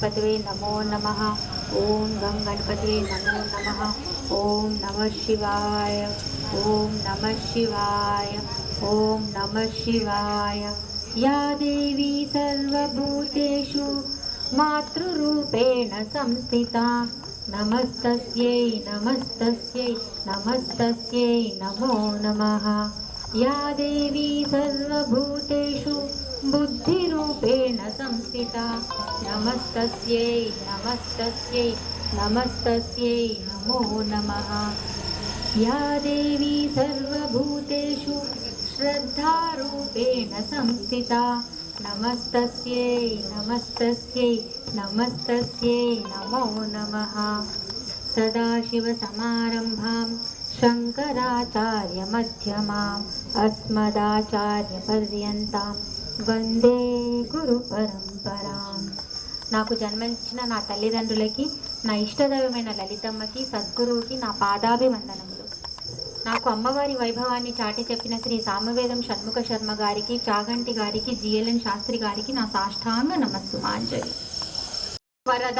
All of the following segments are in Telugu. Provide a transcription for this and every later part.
గణపతివే నమో నమ ఓం గం గణపతివే నమో నమ ఓం నమ శివాయ ఓం నమ శివాయ ఓం నమ శివాయ యా దేవీ సర్వభూతేషు మాతృరూపేణ సంస్థితా నమస్తస్యై నమస్తస్యై నమస్తస్యై నమో నమః या देवी सर्वभूतेषु बुद्धिरूपेण संस्थिता। नमस्तस्यै नमस्तस्यै नमस्तस्यै नमो नमः। या देवी सर्वभूतेषु श्रद्धारूपेण संस्थिता। नमस्तस्यै नमस्तस्यै नमस्तस्यै नमो नमः। सदाशिवसमारम्भां शङ्कराचार्यमध्यमाम् अस्मदाचार्यपर्यन्तां వందే గురు పరంపరా. నాకు జన్మించిన నా తల్లిదండ్రులకి నా ఇష్టదైవమైన లలితమ్మకి సద్గురువుకి నా పాదాభివందనములు. నాకు అమ్మవారి వైభవాన్ని చాటి చెప్పిన శ్రీ సామవేదం షణ్ముఖ శర్మ గారికి చాగంటి గారికి జిఎల్ఎన్ శాస్త్రి గారికి నా సాష్టాంగ నమస్సుమాంజలి. వరద.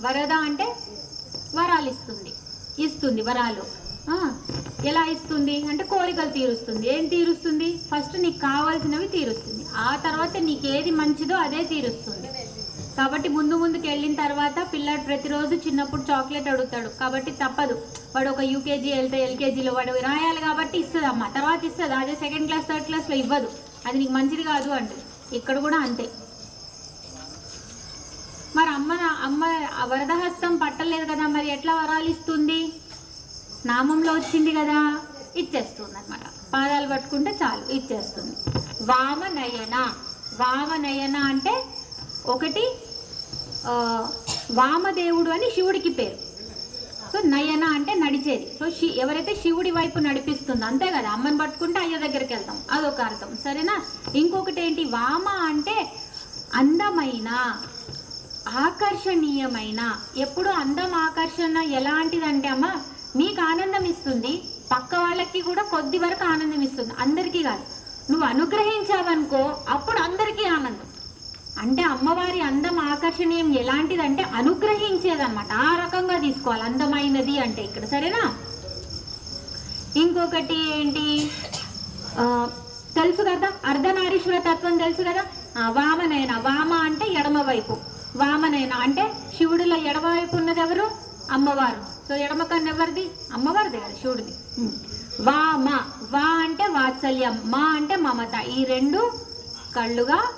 వరద అంటే వరాలు ఇస్తుంది ఇస్తుంది వరాలు. ఎలా ఇస్తుంది? అంటే కోరికలు తీరుస్తుంది. ఏం తీరుస్తుంది? ఫస్ట్ నీకు కావాల్సినవి తీరుస్తుంది. ఆ తర్వాత నీకు ఏది మంచిదో అదే తీరుస్తుంది. కాబట్టి ముందు ముందుకు వెళ్ళిన తర్వాత పిల్లాడు ప్రతిరోజు చిన్నప్పుడు చాక్లెట్ అడుగుతాడు. కాబట్టి తప్పదు. వాడు ఒక యూకేజీ వెళ్తే ఎల్కేజీలో వాడు రాయాలి కాబట్టి ఇస్తుంది అమ్మ తర్వాత ఇస్తుంది. అదే సెకండ్ క్లాస్ థర్డ్ క్లాస్లో ఇవ్వదు. అది నీకు మంచిది కాదు అంటే ఇక్కడ కూడా అంతే. మరి అమ్మ అమ్మ వరదహస్తం పట్టలేదు కదా. మరి ఎట్లా వరాలు ఇస్తుంది? నామంలో వచ్చింది కదా? ఇచ్చేస్తుంది అనమాట పాదాలు పట్టుకుంటే చాలు ఇచ్చేస్తుంది. వామనయన. వామనయన అంటే ఒకటి వామదేవుడు అని శివుడికి పేరు. సో నయన అంటే నడిచేది. సో శి ఎవరైతే శివుడి వైపు నడిపిస్తుందో అంతే కదా? అమ్మని పట్టుకుంటే అయ్య దగ్గరికి వెళ్తాం. అదొక అర్థం. సరేనా? ఇంకొకటి ఏంటి? వామ అంటే అందమైన ఆకర్షణీయమైన. ఎప్పుడు అందం ఆకర్షణ ఎలాంటిదంటే అమ్మ మీకు ఆనందం ఇస్తుంది పక్క వాళ్ళకి కూడా కొద్ది వరకు ఆనందం ఇస్తుంది అందరికీ కాదు. నువ్వు అనుగ్రహించావనుకో అప్పుడు అందరికీ ఆనందం. అంటే అమ్మవారి అందం ఆకర్షణీయం ఎలాంటిదంటే అనుగ్రహించేదన్నమాట. ఆ రకంగా తీసుకోవాలి. అందమైనది అంటే ఇక్కడ సరేనా? ఇంకొకటి ఏంటి? తెలుసు కదా? అర్ధనారీశ్వర తత్వం తెలుసు కదా? వామనయన. వామ అంటే ఎడమవైపు. వామనయన అంటే శివుడిలో ఎడమవైపు ఉన్నది ఎవరు అమ్మవారు. సో ఎడమ కన్ను ఎవరిది అమ్మవారిది కదా శివుడిది. ఉమ్. వామ వా అంటే వాత్సల్యం మా అంటే మమత. ఈ రెండు కళ్ళుగా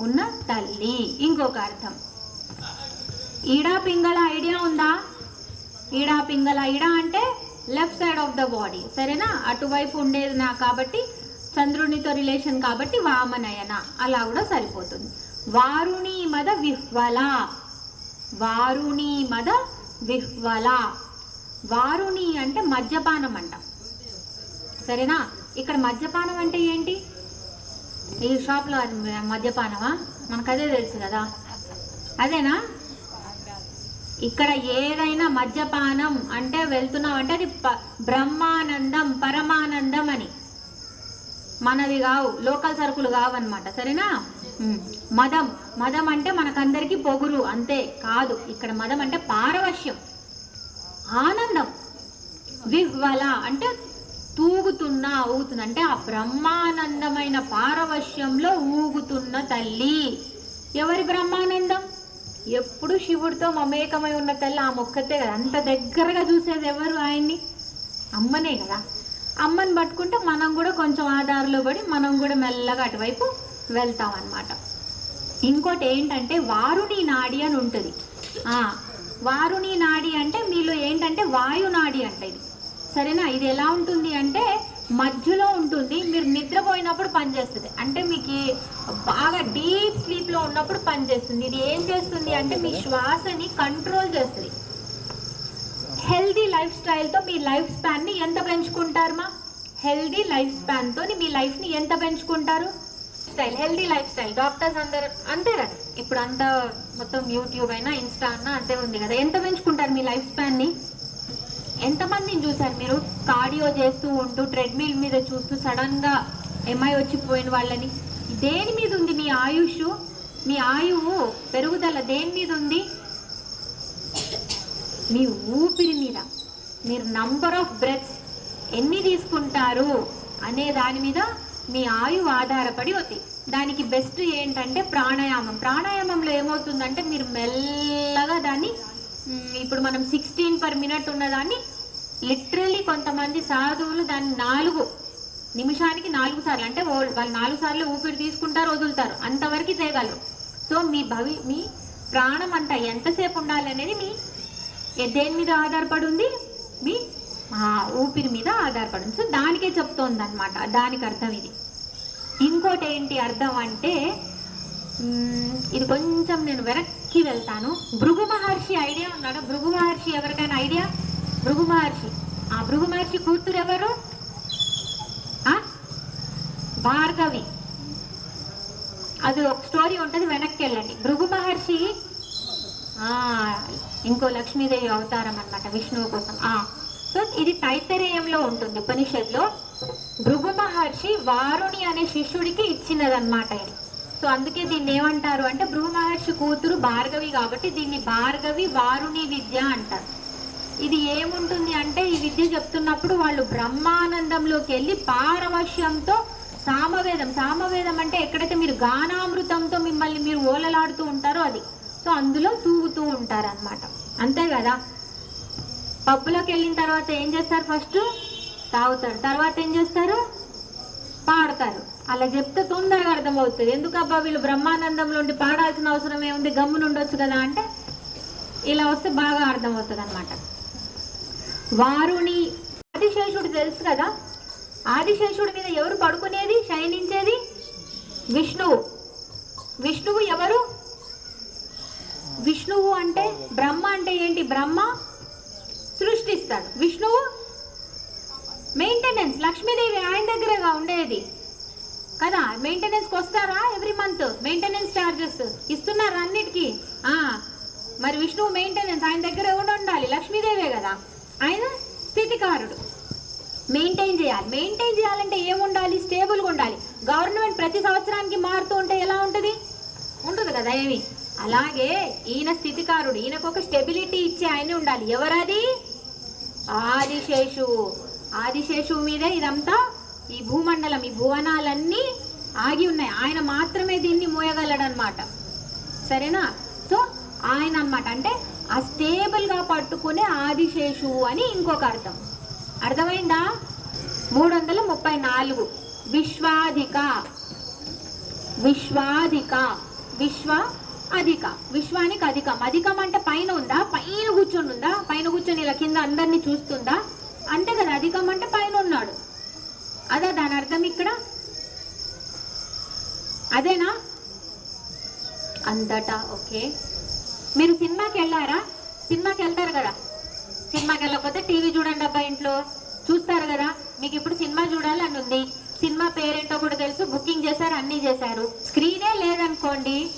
ఉన్న తల్లి. ఇంకొక అర్థం. ఈడా పింగళ ఐడియా ఉందా? ఈడా పింగళ ఈడా అంటే left side of the body. సరేనా? అటువైపు ఉండేది నా కాబట్టి చంద్రునితో రిలేషన్ కాబట్టి వామనయన. అలా కూడా సరిపోతుంది. వారుణి మద విహ్వల. వారుణి మద విహ్వల. వారుని అంటే మద్యపానం అంట. సరేనా? ఇక్కడ మద్యపానం అంటే ఏంటి? ఈ షాప్లో అది మద్యపానమా? మనకు అదే తెలుసు కదా. అదేనా? ఇక్కడ ఏదైనా మద్యపానం అంటే వెళ్తున్నాం అంటే అది ప- బ్రహ్మానందం పరమానందం అని. మనవి కావు లోకల్ సరుకులు కావన్నమాట. సరేనా? మదం. మదం అంటే మనకందరికీ పొగురు అంతే. కాదు. ఇక్కడ మదం అంటే పారవశ్యం. ఆనందం. విహ్వల అంటే తూగుతున్నా ఊగుతున్నా. అంటే ఆ బ్రహ్మానందమైన పారవశ్యంలో ఊగుతున్న తల్లి. ఎవరి బ్రహ్మానందం? ఎప్పుడు శివుడితో మమేకమై ఉన్న తల్లి. ఆ మొక్కతే కదా. అంత దగ్గరగా చూసేది ఎవరు ఆయన్ని? అమ్మనే కదా. అమ్మని పట్టుకుంటే మనం కూడా కొంచెం ఆధారలో పడి మనం కూడా మెల్లగా అటువైపు వెళ్తాం అన్నమాట ఇంకోటి ఏంటంటే వారుని నాడి అని ఉంటుంది. వారుని నాడి అంటే మీలో ఏంటంటే వాయు నాడి అంటే ఇది. సరేనా? ఇది ఎలా ఉంటుంది అంటే మధ్యలో ఉంటుంది మీరు నిద్రపోయినప్పుడు పనిచేస్తుంది అంటే మీకు బాగా డీప్ స్లీప్లో ఉన్నప్పుడు పనిచేస్తుంది ఇది ఏం చేస్తుంది అంటే మీ శ్వాసని కంట్రోల్ చేస్తుంది. హెల్దీ లైఫ్ స్టైల్తో మీ లైఫ్ స్పాన్ని ఎంత పెంచుకుంటారు మా? హెల్దీ లైఫ్ స్పాన్తో మీ లైఫ్ని ఎంత పెంచుకుంటారు? Style healthy life style doctors అందరు అంతే కదా ఇప్పుడు అంతా మొత్తం యూట్యూబ్ అయినా ఇన్స్టా అన్నా అంతే ఉంది కదా. ఎంత పెంచుకుంటారు మీ లైఫ్ స్పాన్ని ఎంతమందిని చూసారు మీరు? కార్డియో చేస్తూ ఉంటూ ట్రెడ్మిల్ మీద చూస్తూ సడన్గా ఎంఐ వచ్చిపోయిన వాళ్ళని? దేని మీద ఉంది మీ ఆయుష్? మీ ఆయువు పెరుగుదల దేని మీద ఉంది? మీ ఊపిరి మీద. మీరు నంబర్ ఆఫ్ బ్రెత్స్ ఎన్ని తీసుకుంటారు అనే దాని మీద మీ ఆయువు ఆధారపడి అవుతాయి. దానికి బెస్ట్ ఏంటంటే ప్రాణాయామం. ప్రాణాయామంలో ఏమవుతుందంటే మీరు మెల్లగా దాన్ని ఇప్పుడు మనం సిక్స్టీన్ పర్ మినిట్ ఉన్నదాన్ని లిటరలీ కొంతమంది సాధువులు దాన్ని నాలుగు నిమిషానికి నాలుగు సార్లు అంటే వాళ్ళు నాలుగు సార్లు ఊపిరి తీసుకుంటారు వదులుతారు. అంతవరకు చేయగలరు. సో మీ భవి మీ ప్రాణం అంతా ఎంతసేపు ఉండాలి అనేది మీ దేని మీద ఆధారపడి ఉంది? మీ ఊపిరి మీద ఆధారపడి సో దానికే చెప్తోంది అనమాట దానికి అర్థం ఇది. ఇంకోటి ఏంటి అర్థం అంటే ఇది కొంచెం నేను వెనక్కి వెళ్తాను. భృగు మహర్షి ఐడియా ఉన్నాడు? భృగు మహర్షి ఎవరికైనా ఐడియా? భృగు మహర్షి. ఆ భృగు మహర్షి కూతురు ఎవరు? భార్గవి. అది ఒక స్టోరీ ఉంటుంది వెనక్కి వెళ్ళండి. భృగు మహర్షి ఇంకో లక్ష్మీదేవి అవతారం అనమాట విష్ణువు కోసం. సో ఇది తైతరేయంలో ఉంటుంది. ఉపనిషత్లో భృగు మహర్షి వారుణి అనే శిష్యుడికి ఇచ్చినదన్నమాట ఇది. సో అందుకే దీన్ని ఏమంటారు అంటే భృగు మహర్షి కూతురు భార్గవి కాబట్టి దీన్ని భార్గవి వారుణి విద్య అంటారు. ఇది ఏముంటుంది అంటే ఈ విద్య చెప్తున్నప్పుడు వాళ్ళు బ్రహ్మానందంలోకి వెళ్ళి పారవశ్యంతో సామవేదం సామవేదం అంటే ఎక్కడైతే మీరు గానామృతంతో మిమ్మల్ని మీరు ఓలలాడుతూ ఉంటారో అది. సో అందులో తూగుతూ ఉంటారనమాట అంతే కదా? పబ్బులోకి వెళ్ళిన తర్వాత ఏం చేస్తారు ఫస్ట్? తాగుతారు. తర్వాత ఏం చేస్తారు? పాడతారు. అలా చెప్తే తొందరగా అర్థమవుతుంది. ఎందుకబ్బా వీళ్ళు బ్రహ్మానందంలో ఉండి పాడాల్సిన అవసరం ఏముంది? గమ్మున ఉండొచ్చు కదా అంటే ఇలా వస్తే బాగా అర్థమవుతుంది అనమాట వారుని ఆదిశేషుడు తెలుసు కదా? ఆదిశేషుడి మీద ఎవరు పడుకునేది శయనించేది? విష్ణువు. విష్ణువు ఎవరు? విష్ణువు అంటే బ్రహ్మ అంటే ఏంటి? బ్రహ్మ సృష్టిస్తాడు. విష్ణువు మెయింటెనెన్స్ లక్ష్మీదేవి ఆయన దగ్గరగా ఉండేది. కదా? మెయింటెనెన్స్కి వస్తారా ఎవ్రీ మంత్ మెయింటెనెన్స్ ఛార్జెస్ ఇస్తున్నారా అన్నిటికీ? మరి విష్ణువు మెయింటెనెన్స్ ఆయన దగ్గర కూడా ఉండాలి. లక్ష్మీదేవే కదా? ఆయన స్థితికారుడు. మెయింటైన్ చేయాలి. మెయింటైన్ చేయాలంటే ఏముండాలి? స్టేబుల్గా ఉండాలి. గవర్నమెంట్ ప్రతి సంవత్సరానికి మారుతూ ఉంటే ఎలా ఉంటుంది? ఉంటుంది కదా ఏమి? అలాగే ఈయన స్థితికారుడు. ఈయనకు ఒక స్టెబిలిటీ ఇచ్చే ఆయన ఉండాలి. ఎవరది? ఆదిశేషువు ఆదిశేషువు మీదే ఇదంతా ఈ భూమండలం ఈ భువనాలన్నీ ఆగి ఉన్నాయి. ఆయన మాత్రమే దీన్ని మోయగలడనమాట సరేనా? సో ఆయన అన్నమాట అంటే ఆ స్టేబుల్గా పట్టుకునే ఆదిశేషువు అని ఇంకొక అర్థం. అర్థమైందా? మూడు వందల ముప్పై నాలుగు విశ్వాధిక. విశ్వాధిక. విశ్వ అధిక. విశ్వానికి అధికం. అధికం అంటే పైన ఉందా? పైన కూర్చొని ఉందా పైన కూర్చొని ఇలా కింద అందరినీ చూస్తుందా? అంతే కదా. అధికం అంటే పైన ఉన్నాడు. అదా దాని అర్థం ఇక్కడ? అదేనా? అంతటా. ఓకే. మీరు సినిమాకి వెళ్ళారా? సినిమాకి వెళ్తారు కదా. సినిమాకి వెళ్ళకపోతే టీవీ చూడండి అబ్బా ఇంట్లో. చూస్తారు కదా. మీకు ఇప్పుడు సినిమా చూడాలి అని ఉంది. సినిమా పేరేంటో కూడా తెలుసు. బుకింగ్ చేశారు అన్నీ చేశారు. స్క్రీనే లేదనుకోండి.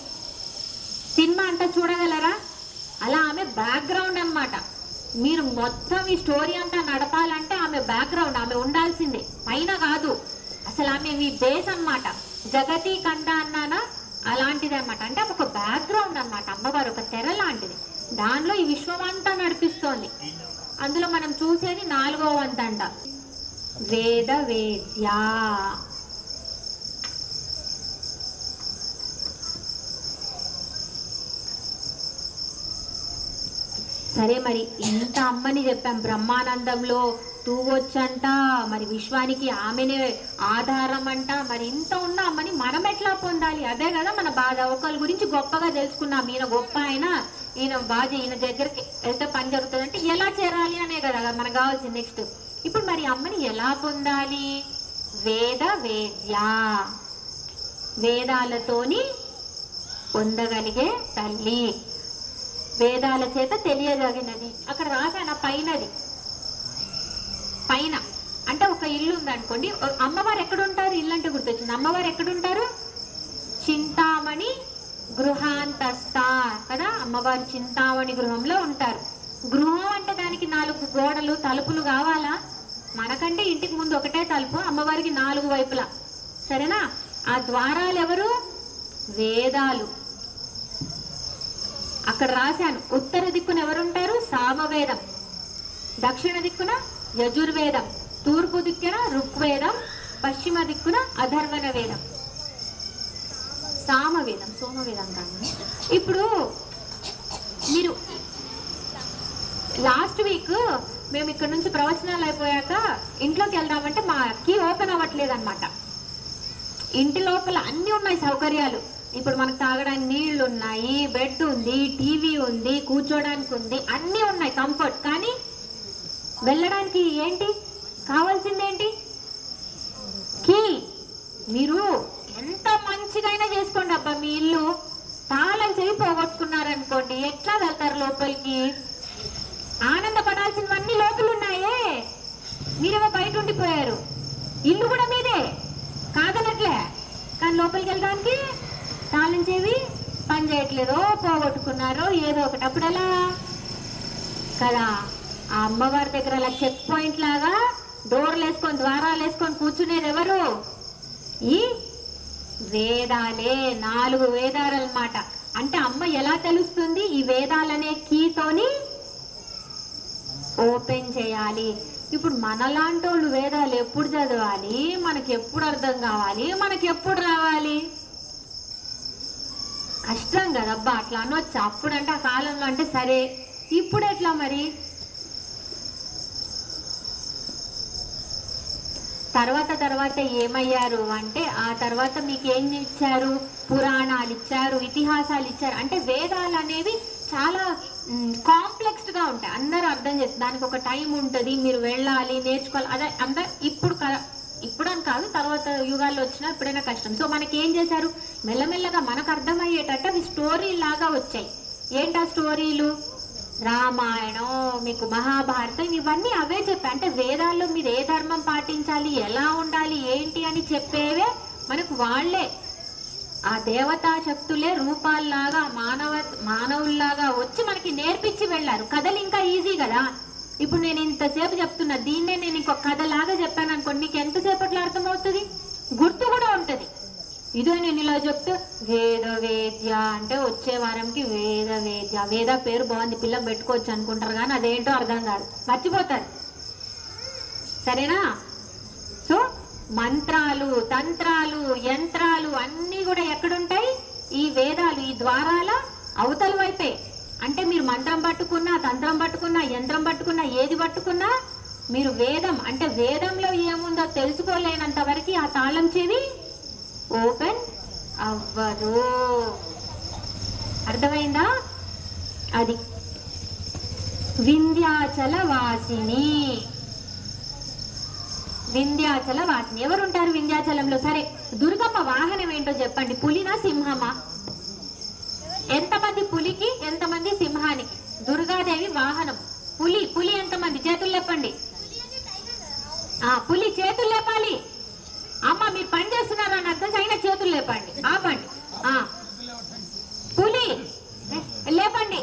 సినిమా అంతా చూడగలరా? అలా ఆమె బ్యాక్గ్రౌండ్ అన్నమాట. మీరు మొత్తం ఈ స్టోరీ అంతా నడపాలంటే ఆమె బ్యాక్గ్రౌండ్ ఆమె ఉండాల్సిందే. పైన కాదు. అసలు ఆమె మీ బేస్ అన్నమాట. జగతి కంద అన్నానా? అలాంటిది అనమాట అంటే ఒక బ్యాక్గ్రౌండ్ అన్నమాట. అమ్మవారు ఒక తెర లాంటిది. దానిలో ఈ విశ్వం అంతా నడిపిస్తోంది. అందులో మనం చూసేది నాలుగో వంతంట వేద వేద్య. సరే మరి ఇంత అమ్మని చెప్పాం. బ్రహ్మానందంలో తూగొచ్చంట. మరి విశ్వానికి ఆమెనే ఆధారం అంట మరి ఇంత ఉన్న అమ్మని మనం ఎట్లా పొందాలి? అదే కదా మన బాధ. ఒకరి గురించి గొప్పగా తెలుసుకున్నాం ఈయన గొప్ప ఆయన. ఈయన బాధ ఈయన దగ్గరికి వెళ్తే పని జరుగుతుంది అంటే ఎలా చేరాలి అనే కదా మనకు కావాల్సింది నెక్స్ట్ ఇప్పుడు మరి అమ్మని ఎలా పొందాలి? వేద వేద్య. వేదాలతోని పొందగలిగే తల్లి. వేదాల చేత తెలియదగినది అక్కడ రాశాను ఆ పైనది. పైన. అంటే ఒక ఇల్లు ఉందనుకోండి. అమ్మవారు ఎక్కడ ఉంటారు ఇల్లు అంటే గుర్తొచ్చింది. అమ్మవారు ఎక్కడ ఉంటారు చింతామణి గృహాంతస్థ కదా? అమ్మవారు చింతామణి గృహంలో ఉంటారు. గృహం అంటే దానికి నాలుగు గోడలు తలుపులు కావాలా? మనకంటే ఇంటికి ముందు ఒకటే తలుపు అమ్మవారికి నాలుగు వైపులా. సరేనా? ఆ ద్వారాలు ఎవరు వేదాలు. అక్కడ రాశాను. ఉత్తర దిక్కున ఎవరుంటారు? సామవేదం. దక్షిణ దిక్కున యజుర్వేదం. తూర్పు దిక్కున ఋగ్వేదం. పశ్చిమ దిక్కున అధర్వణ వేదం సామవేదం సోమవేదం కాదు. ఇప్పుడు మీరు లాస్ట్ వీక్ మేము ఇక్కడ నుంచి ప్రవచనాలు అయిపోయాక ఇంట్లోకి వెళ్దామంటే మా కీ ఓపెన్ అవ్వట్లేదు అనమాట ఇంటి లోపల అన్నీ ఉన్నాయి సౌకర్యాలు. ఇప్పుడు మనకు తాగడానికి నీళ్ళు ఉన్నాయి బెడ్ ఉంది టీవీ ఉంది కూర్చోడానికి ఉంది అన్నీ ఉన్నాయి కంఫర్ట్ కానీ వెళ్ళడానికి ఏంటి? కావాల్సిందేంటి? కీ మీరు ఎంత మంచిగైనా చేసుకోండి అబ్బా మీ ఇల్లు తాళం చేయి పోగొట్టుకున్నారనుకోండి ఎట్లా వెళ్తారు లోపలికి? ఆనందపడాల్సినవన్నీ లోపలు ఉన్నాయే మీరేమో బయట ఉండిపోయారు. ఇల్లు కూడా మీదే. కాదనట్లే. కానీ లోపలికి వెళ్ళడానికి తాళం చేవి పని చేయట్లేదో పోగొట్టుకున్నారో ఏదో ఒకటి. అప్పుడు ఎలా కదా ఆ అమ్మవారి దగ్గర అలా చెక్ పాయింట్ లాగా డోర్లు వేసుకొని ద్వారాలు వేసుకొని కూర్చునేది ఎవరు? ఈ వేదాలే నాలుగు వేదాలు అన్నమాట అంటే అమ్మ ఎలా తెలుస్తుంది ఈ వేదాలనే కీతోని ఓపెన్ చేయాలి? ఇప్పుడు మనలాంటి వాళ్ళు వేదాలు ఎప్పుడు చదవాలి? మనకి ఎప్పుడు అర్థం కావాలి? మనకి ఎప్పుడు రావాలి? కష్టం కదబ్బా అట్లా అనొచ్చు? అప్పుడంటే ఆ కాలంలో అంటే సరే. ఇప్పుడు ఎట్లా మరి? తర్వాత తర్వాత ఏమయ్యారు అంటే ఆ తర్వాత మీకు ఏం ఇచ్చారు? పురాణాలు ఇచ్చారు ఇతిహాసాలు ఇచ్చారు. అంటే వేదాలు అనేవి చాలా కాంప్లెక్స్డ్గా ఉంటాయి. అందరూ అర్థం చేస్తారు. దానికి ఒక టైం ఉంటుంది. మీరు వెళ్ళాలి నేర్చుకోవాలి. అదే అందరు ఇప్పుడు ఇప్పుడని ఇప్పుడు అని కాదు తర్వాత యుగాల్లో వచ్చినా ఎప్పుడైనా కష్టం. సో మనకి ఏం చేశారు? మెల్లమెల్లగా మనకు అర్థమయ్యేటట్టు అవి స్టోరీ లాగా వచ్చాయి. ఏంటా స్టోరీలు రామాయణం మీకు మహాభారతం ఇవన్నీ అవే చెప్పాయి అంటే వేదాల్లో మీరు ఏ ధర్మం పాటించాలి ఎలా ఉండాలి ఏంటి అని చెప్పేవే మనకు వాళ్ళే. ఆ దేవతా శక్తులే రూపాల్లాగా మానవ మానవుల్లాగా వచ్చి మనకి నేర్పించి వెళ్ళారు. కథలు ఇంకా ఈజీ కదా. ఇప్పుడు నేను ఇంతసేపు చెప్తున్నా దీన్నే నేను ఇంకొక కథలాగా చెప్పాను అనుకోండి మీకు ఎంతసేపట్లో అర్థమవుతుంది? గుర్తు కూడా ఉంటుంది. ఇదే నేను ఇలా చెప్తే వేద వేద్య అంటే వచ్చే వారంకి వేద వేద్య. వేద పేరు బాగుంది పిల్ల పెట్టుకోవచ్చు అనుకుంటారు కానీ అదేంటో అర్థం కాదు. మర్చిపోతారు. సరేనా? సో మంత్రాలు తంత్రాలు యంత్రాలు అన్నీ కూడా ఎక్కడుంటాయి? ఈ వేదాలు ఈ ద్వారాల అవతల వైపే. అంటే మీరు మంత్రం పట్టుకున్నా తంత్రం పట్టుకున్నా యంత్రం పట్టుకున్నా ఏది పట్టుకున్నా మీరు వేదం అంటే వేదంలో ఏముందో తెలుసుకోలేనంత వరకు ఆ తాళం చెవి ఓపెన్ అవ్వదు. అర్థమైందా? అది వింధ్యాచల వాసిని వింధ్యాచల వాసిని ఎవరుంటారు వింధ్యాచలంలో? సరే దుర్గమ్మ వాహనం ఏంటో చెప్పండి. పులినా సింహమా? ఎంతమంది పులికి ఎంతమంది సింహానికి? దుర్గాదేవి వాహనం. పులి పులి ఎంతమంది? చేతులు లేపండి. ఆ పులి చేతులు లేపాలి. అమ్మ మీరు పని చేస్తున్నారు? అని అర్థం అయినా చేతులు లేపండి. ఆపండి. ఆ. పులి లేపండి.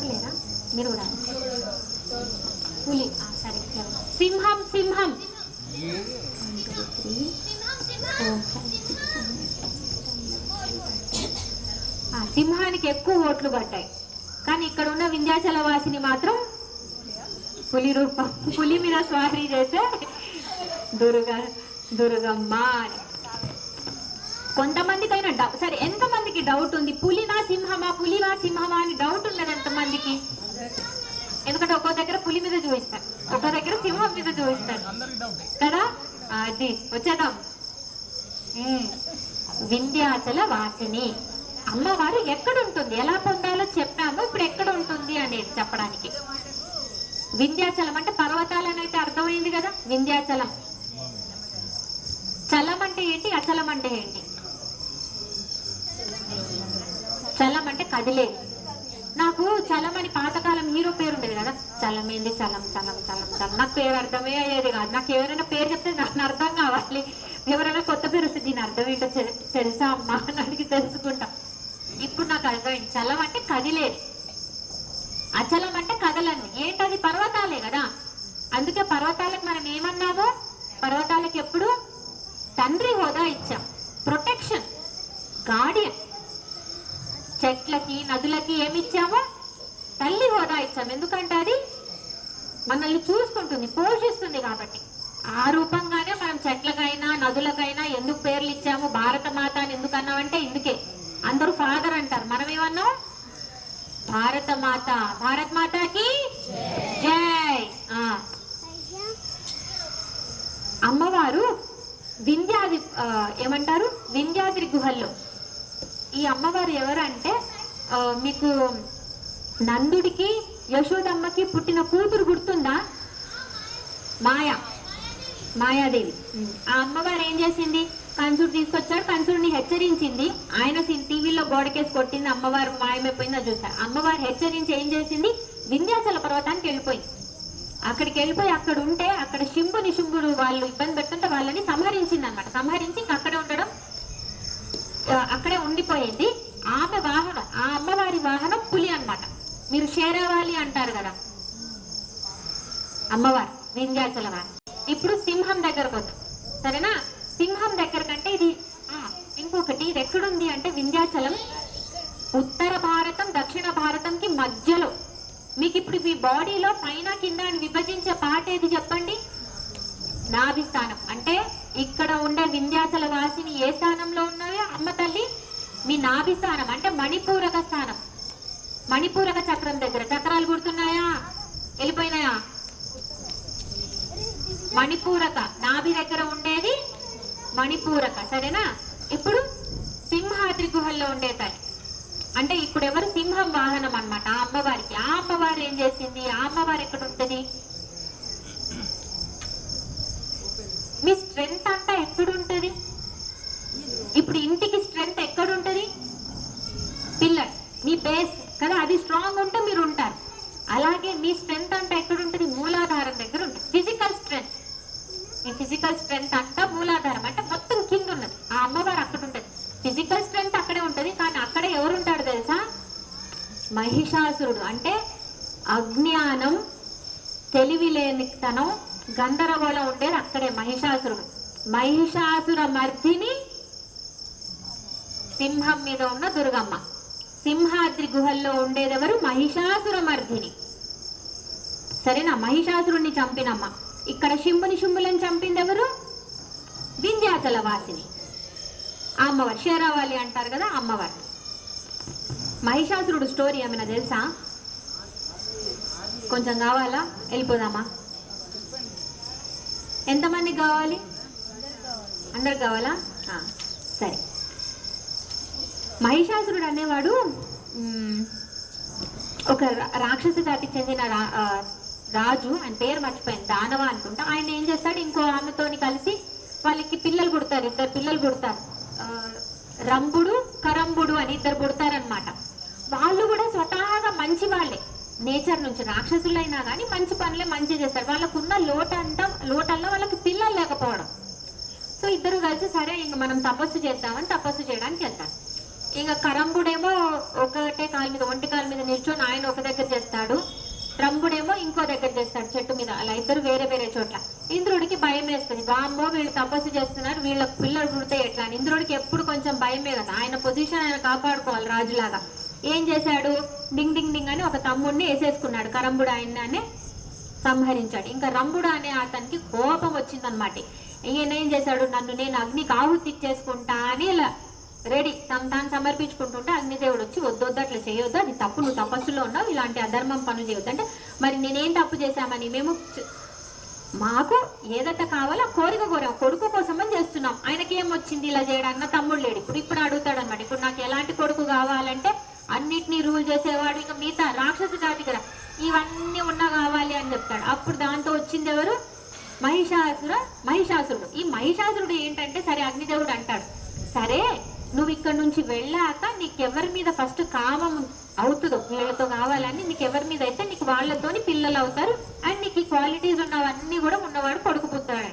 లేరా? మీరు కూడా పులి. సరే. సింహం సింహం. సింహానికి ఎక్కువ ఓట్లు పడ్డాయి. కానీ ఇక్కడ ఉన్న వింధ్యాచల వాసిని మాత్రం పులి రూపం పులి మీద స్వారీ చేసే దుర్గ దుర్గమ్మ అని. కొంతమందికైనా డౌట్ సరే ఎంతమందికి డౌట్ ఉంది? పులినా సింహమా పులివా సింహమా అని డౌట్ ఉన్నది ఎంతమందికి? ఎందుకంటే ఒక్కో దగ్గర పులి మీద చూపిస్తారు ఒక్కో దగ్గర సింహం మీద చూపిస్తారు. కదా? అది వచ్చేద్దాం. వింధ్యాచల వాసిని. అమ్మవారు ఎక్కడ ఉంటుంది ఎలా పొందాలో చెప్పాము. ఇప్పుడు ఎక్కడ ఉంటుంది అనేది చెప్పడానికి. వింధ్యాచలం అంటే పర్వతాలనైతే అయితే అర్థమైంది కదా? వింధ్యాచలం. చలం అంటే ఏంటి? అచలం అంటే ఏంటి? చలం అంటే కదిలేదు నాకు చలం అని పాతకాలం హీరో పేరు ఉండేది కదా? చలం ఏంది? చలం చలం చలం చలం. నాకు పేరు అర్థమే అయ్యేది కాదు. నాకు ఎవరైనా పేరు చెప్తే నాకు అర్థం కావాలి. ఎవరైనా కొత్త పేరు వస్తే దీని అర్థం ఏంటో తెలుసా అమ్మా? అని అడిగి తెలుసుకుంటా. ఇప్పుడు నాకు అర్థమైంది. చలం అంటే కదిలేదు. అచలం అంటే కదలను. ఏంటది? పర్వతాలే కదా. అందుకే పర్వతాలకు మనం ఏమన్నాము? పర్వతాలకు ఎప్పుడు? తండ్రి హోదా ఇచ్చాం. ప్రొటెక్షన్. గార్డియన్. చెట్లకి నదులకి ఏమి ఇచ్చాము తల్లి హోదా ఇచ్చాం. ఎందుకంటే అది మనల్ని చూసుకుంటుంది పోషిస్తుంది కాబట్టి. ఆ రూపంగానే మనం చెట్లకైనా నదులకైనా ఎందుకు పేర్లు ఇచ్చాము? భారత మాత అని ఎందుకన్నామంటే ఇందుకే. అందరూ ఫాదర్ అంటారు. మనం ఏమన్నాం భారత మాత భారత్ మాతాకి జై అమ్మవారు వింధ్యాది ఏమంటారు? వింధ్యాద్రి గుహల్లో. ఈ అమ్మవారు ఎవరంటే అంటే మీకు నందుడికి యశోదమ్మకి పుట్టిన కూతురు గుర్తుందా? మాయా. మాయాదేవి. ఆ అమ్మవారు ఏం చేసింది? కంసుడు తీసుకొచ్చాడు. కంసుడిని హెచ్చరించింది. ఆయన టీవీలో గోడకేసి కొట్టింది అమ్మవారు మాయమైపోయిందని చూస్తారు అమ్మవారు హెచ్చరించి ఏం చేసింది? వింధ్యాచల పర్వతానికి వెళ్ళిపోయింది. అక్కడికి వెళ్ళిపోయి అక్కడ ఉంటే అక్కడ శింభుని శింభుడు వాళ్ళు ఇబ్బంది పెడుతుంటే వాళ్ళని సంహరించింది అనమాట సంహరించి ఇంక అక్కడే ఉండడం అక్కడే ఉండిపోయింది. ఆమె వాహనం ఆ అమ్మవారి వాహనం పులి అనమాట మీరు షేరావాలి అంటారు కదా. అమ్మవారు వింధ్యాచల వారు. ఇప్పుడు సింహం దగ్గరకు వద్దాం. సరేనా? సింహం దగ్గర కంటే ఇది ఇంకొకటి ఇది ఎక్కడుంది అంటే వింధ్యాచలం. ఉత్తర భారతం దక్షిణ భారతంకి మధ్యలో. మీకు ఇప్పుడు మీ బాడీలో పైన కింద అని విభజించే పాట ఏది చెప్పండి? నాభి స్థానం. అంటే ఇక్కడ ఉండే వింధ్యాచల వాసిని ఏ స్థానంలో ఉన్నాయో అమ్మ తల్లి? మీ నాభి స్థానం. అంటే మణిపూరక స్థానం. మణిపూరక చక్రం దగ్గర. చక్రాలు గుర్తున్నాయా? వెళ్ళిపోయినాయా? మణిపూరక. నాభి దగ్గర ఉండే మణిపూరక సరేనా? ఇప్పుడు సింహాద్రి గుహల్లో ఉండే తల్లి అంటే ఇప్పుడు ఎవరు సింహం వాహనం అనమాట ఆ అమ్మవారికి. ఆ అమ్మవారు ఏం చేసింది? ఆ అమ్మవారు ఎక్కడ ఉంటుంది? మీ స్ట్రెంగ్త్ అంతా ఎక్కడుంటుంది? ఇప్పుడు ఇంటికి స్ట్రెంగ్త్ ఎక్కడుంటుంది? పిల్లర్ మీ బేస్ కదా? అది స్ట్రాంగ్ ఉంటే మీరు ఉంటారు. అలాగే మీ స్ట్రెంగ్త్ అంటే ఎక్కడుంటుంది? మూలాధారం దగ్గర ఉంటుంది. ఫిజికల్ స్ట్రెంగ్త్ ఈ ఫిజికల్ స్ట్రెంగ్త్ అంతా మూలాధారం. అంటే మొత్తం కింద ఉన్నది. ఆ అమ్మవారు అక్కడ ఉంటుంది. ఫిజికల్ స్ట్రెంగ్త్ అక్కడే ఉంటుంది. కానీ అక్కడ ఎవరు ఉంటాడు తెలుసా? మహిషాసురుడు. అంటే అజ్ఞానం తెలివిలేనితనం గందరగోళం ఉండేది అక్కడే మహిషాసురుడు. మహిషాసుర మర్దిని సింహం మీద ఉన్న దుర్గమ్మ. సింహాద్రి గుహల్లో ఉండేదెవరు? మహిషాసుర మర్దిని. సరేనా? మహిషాసురుణ్ణి చంపినమ్మ. ఇక్కడ శింభుని శింభులను చంపింది ఎవరు వింధ్యాచల వాసిని ఆ అమ్మవారు షేరావాలి అంటారు కదా అమ్మవారు. మహిషాసురుడు స్టోరీ ఏమైనా తెలుసా? కొంచెం కావాలా? వెళ్ళిపోదామా? ఎంతమంది కావాలి? అందరు కావాలా? సరే. మహిషాసురుడు అనేవాడు ఒక రా- రాక్షస జాతికి చెందిన రా- రాజు ఆయన పేరు మర్చిపోయింది దానవ అనుకుంటా. ఆయన ఏం చేస్తాడు ఇంకో ఆమెతోని కలిసి వాళ్ళకి పిల్లలు పుడతారు ఇద్దరు పిల్లలు పుడతారు. రంబుడు రంభుడు కరంబుడు అని ఇద్దరు పుడతారనమాట వాళ్ళు కూడా స్వతహాగా మంచి వాళ్ళే. నేచర్ నుంచి రాక్షసులైనా కానీ మంచి పనులే మంచి చేస్తారు. వాళ్ళకున్న లోటంతా లోటల్లో వాళ్ళకి పిల్లలు లేకపోవడం. సో ఇద్దరు కలిసి సరే ఇంక మనం తపస్సు చేద్దామని తపస్సు చేయడానికి వెళ్తారు. ఇంకా కరంబుడేమో ఒకటే కాలు మీద ఒంటి కాలు మీద నిల్చొని ఆయన ఒక దగ్గర చేస్తాడు. రంభుడేమో ఇంకో దగ్గర చేస్తాడు చెట్టు మీద. అలా ఇద్దరు వేరే వేరే చోట్ల. ఇంద్రుడికి భయం వేస్తుంది. వామ్మో వీళ్ళు తపస్సు చేస్తున్నారు. వీళ్ళ పిల్లలు పుడితే ఎట్లా అని. ఇంద్రుడికి ఎప్పుడు కొంచెం భయమే కదా. ఆయన పొజిషన్ ఆయన కాపాడుకోవాలి రాజులాగా. ఏం చేశాడు? డింగ్ డింగ్ డింగ్ అని ఒక తమ్ముడిని వేసేసుకున్నాడు. కరంబుడు ఆయననే సంహరించాడు. ఇంకా రంభుడు అనే అతనికి కోపం వచ్చిందనమాట. ఈయన ఏం చేశాడు? నన్ను నేను అగ్నికి ఆహుతి ఇచ్చేసుకుంటా అని ఇలా రెడీ. తను తాను సమర్పించుకుంటుంటే అగ్నిదేవుడు వచ్చి వద్దొద్దు అట్లా చేయొద్దు. అది తప్పు నువ్వు తపస్సులో ఉన్నావు ఇలాంటి అధర్మం పనులు చేయొద్దు. అంటే మరి నేనేం తప్పు చేశామని మేము మాకు ఏదైతే కావాలో కోరిక కోరాం. కొడుకు కోసమని చేస్తున్నాం. ఆయనకి ఏం వచ్చింది ఇలా చేయడానికి? నా తమ్ముడు లేడు. ఇప్పుడు ఇప్పుడు అడుగుతాడు అనమాట ఇప్పుడు నాకు ఎలాంటి కొడుకు కావాలంటే అన్నిటినీ రూల్ చేసేవాడు. ఇంకా మిగతా రాక్షస జాతి కదా. ఇవన్నీ ఉన్నా కావాలి అని చెప్తాడు. అప్పుడు దాంతో వచ్చింది ఎవరు? మహిషాసుర మహిషాసురుడు. ఈ మహిషాసురుడు ఏంటంటే సరే అగ్నిదేవుడు అంటాడు. సరే నువ్వు ఇక్కడ నుంచి వెళ్ళాక నీకెవరి మీద ఫస్ట్ కామం అవుతుందో వీళ్ళతో కావాలని నీకు ఎవరి మీద అయితే నీకు వాళ్ళతోని పిల్లలు అవుతారు అండ్ నీకు ఈ క్వాలిటీస్ ఉన్నవన్నీ కూడా ఉన్నవాడు కొడుకు పుట్టాడు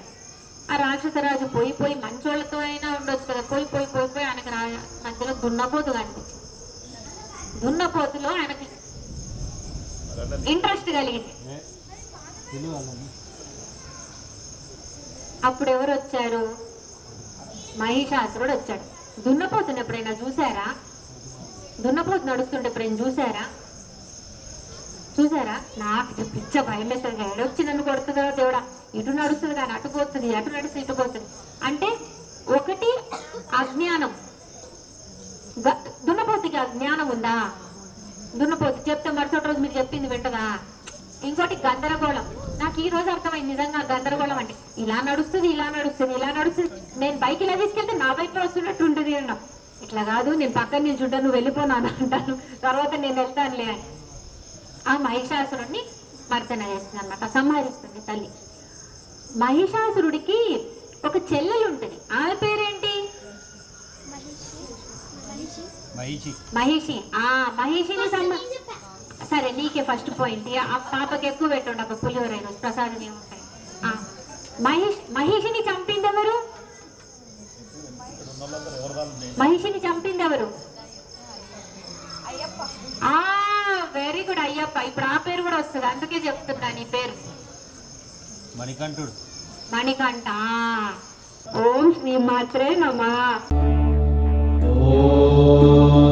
ఆ రాక్షసరాజు పోయి పోయి మంచోళ్ళతో అయినా ఉండొచ్చు కదా. పోయి పోయి పోయి పోయి ఆయనకు రా మధ్యలో దున్నపోతు కనిపించింది దున్నపోతులో ఆయనకి ఇంట్రెస్ట్ కలిగింది. అప్పుడు ఎవరు వచ్చారు మహిషాసురుడు వచ్చాడు దున్నపోతుని ఎప్పుడైనా చూసారా దున్నపోతు నడుస్తుంటే ఎప్పుడైనా చూసారా చూసారా నాకు పిచ్చ భయం వేస్తుంది. ఎడొచ్చి నన్ను కొడుతుందో దేవుడా? ఇటు నడుస్తుంది కానీ అటు పోతుంది అటు నడుస్తుంది ఇటు పోతుంది. అంటే ఒకటి అజ్ఞానం. దున్నపోతికి అజ్ఞానం ఉందా? దున్నపోతు చెప్తే మరుసటి రోజు మీరు చెప్పింది వింటదా? ఇంకోటి గందరగోళం. నాకు ఈ రోజు అర్థమైంది నిజంగా గందరగోళం అంటే. ఇలా నడుస్తుంది ఇలా నడుస్తుంది ఇలా నడుస్తుంది. నేను బైక్ ఇలా తీసుకెళ్తే నా బైక్ వస్తున్నట్టు ఉంటుంది అన్నాం. ఇట్లా కాదు నేను పక్కన నిల్చుంటాను నువ్వు వెళ్ళిపోనాను అంటాను. తర్వాత నేను వెళ్తానులే అని. ఆ మహిషాసురుడిని మర్దన చేస్తుంది అనమాట సంహరిస్తుంది తల్లి. మహిషాసురుడికి ఒక చెల్లెలు ఉంటుంది. ఆమె పేరేంటి? మహిషి. మహిషి. ఆ మహిషిని సంహ సరే నీకే ఫస్ట్ పాయింట్ ఆ పాపకి ఎక్కువ పెట్టండి ఒక పులిహోర ఈరోజు ప్రసాదం ఏముంటాయి? ఆ, మహిష్ మహిషిని చంపింది ఎవరు మహిషిని చంపింది ఎవరు ఆ వెరీ గుడ్ అయ్యప్ప. ఇప్పుడు ఆ పేరు కూడా వస్తుంది. అందుకే చెప్తున్నా నీ పేరు. మణికంఠుడు. మణికంఠ. ఓం శ్రీ మాత్రే నమ. ఓం